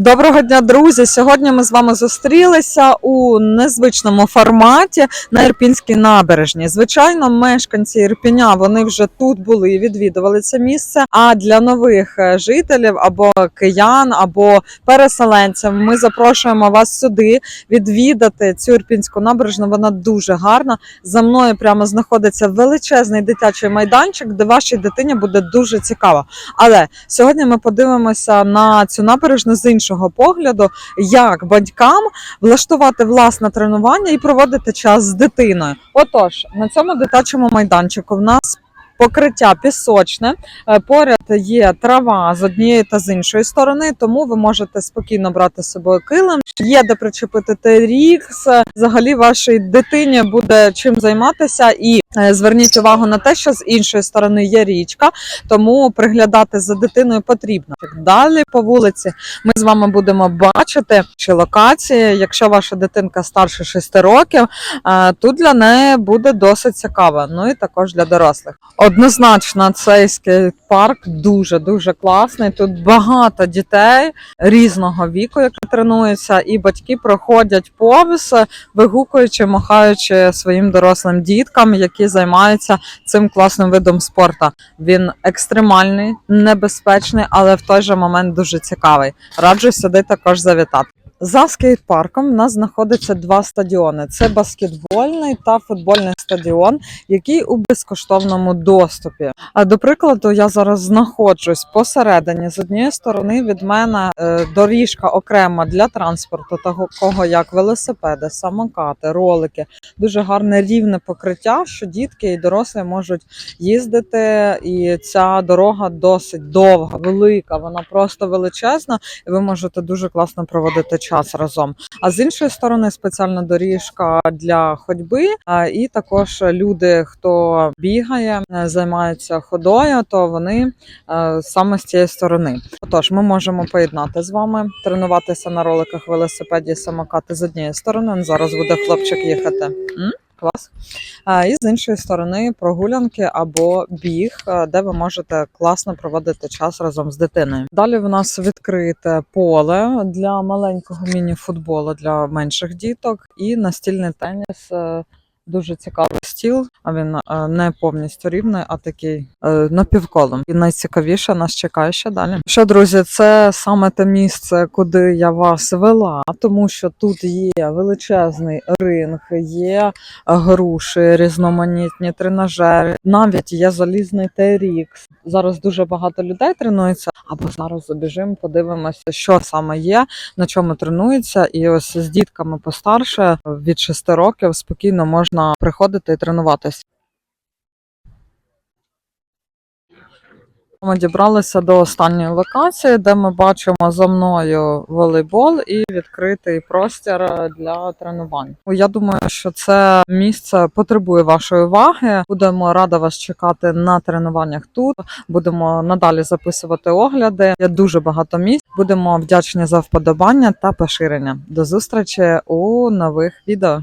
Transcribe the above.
Доброго дня, друзі! Сьогодні ми з вами зустрілися у незвичному форматі на Ірпінській набережній. Звичайно, мешканці Ірпіня вони вже тут були і відвідували це місце. А для нових е, жителів або киян, або переселенців ми запрошуємо вас сюди відвідати цю ірпінську набережну. Вона дуже гарна. За мною прямо знаходиться величезний дитячий майданчик, де вашій дитині буде дуже цікаво. Але сьогодні ми подивимося на цю набережну з іншого погляду, як батькам влаштувати власне тренування і проводити час з дитиною. Отож, на цьому дитячому майданчику в нас. Покриття пісочне, е, поряд є трава з однієї та з іншої сторони, тому ви можете спокійно брати з собою килим. Є де причепити терікс. Взагалі, вашій дитині буде чим займатися, і е, зверніть увагу на те, що з іншої сторони є річка, тому приглядати за дитиною потрібно. Далі по вулиці ми з вами будемо бачити чи локації. Якщо ваша дитинка старше 6 років, е, тут для неї буде досить цікаво. Ну і також для дорослих. Однозначно, цей скейт-парк дуже дуже класний. Тут багато дітей різного віку, які тренуються, і батьки проходять повз, вигукуючи, махаючи своїм дорослим діткам, які займаються цим класним видом спорту. Він екстремальний, небезпечний, але в той же момент дуже цікавий. Раджу сюди також завітати. За скейт-парком в нас знаходиться два стадіони: це баскетбольний та футбольний стадіон, який у безкоштовному доступі. А до прикладу, я зараз знаходжусь посередині. З однієї сторони від мене е, доріжка окрема для транспорту, такого як велосипеди, самокати, ролики. Дуже гарне рівне покриття, що дітки і дорослі можуть їздити. І ця дорога досить довга, велика. Вона просто величезна, і ви можете дуже класно проводити час разом. А з іншої сторони, спеціальна доріжка для ходьби. а, І також люди, хто бігає, займається займаються ходою, то вони е, саме з цієї сторони. Отож, ми можемо поєднати з вами, тренуватися на роликах, велосипеді, самокати з однієї сторони. Зараз буде хлопчик їхати. М? Клас. І з іншої сторони прогулянки або біг, е, де ви можете класно проводити час разом з дитиною. Далі в нас відкрите поле для маленького міні-футболу для менших діток і настільний теніс. Дуже цікавий стіл, а він е, не повністю рівний, а такий е, напівколом. І найцікавіше нас чекає ще далі. Що, друзі, це саме те місце, куди я вас вела, тому що тут є величезний ринг, є груші, різноманітні тренажери, навіть є залізний TRX. Зараз дуже багато людей тренується. Або зараз забіжимо, подивимося, що саме є, на чому тренуються. І ось з дітками постарше від 6 років спокійно можна приходити і тренуватися. Ми дібралися до останньої локації, де ми бачимо за мною волейбол і відкритий простір для тренувань. Я думаю, що це місце потребує вашої уваги. Будемо рада вас чекати на тренуваннях тут. Будемо надалі записувати огляди. Є дуже багато місць. Будемо вдячні за вподобання та поширення. До зустрічі у нових відео.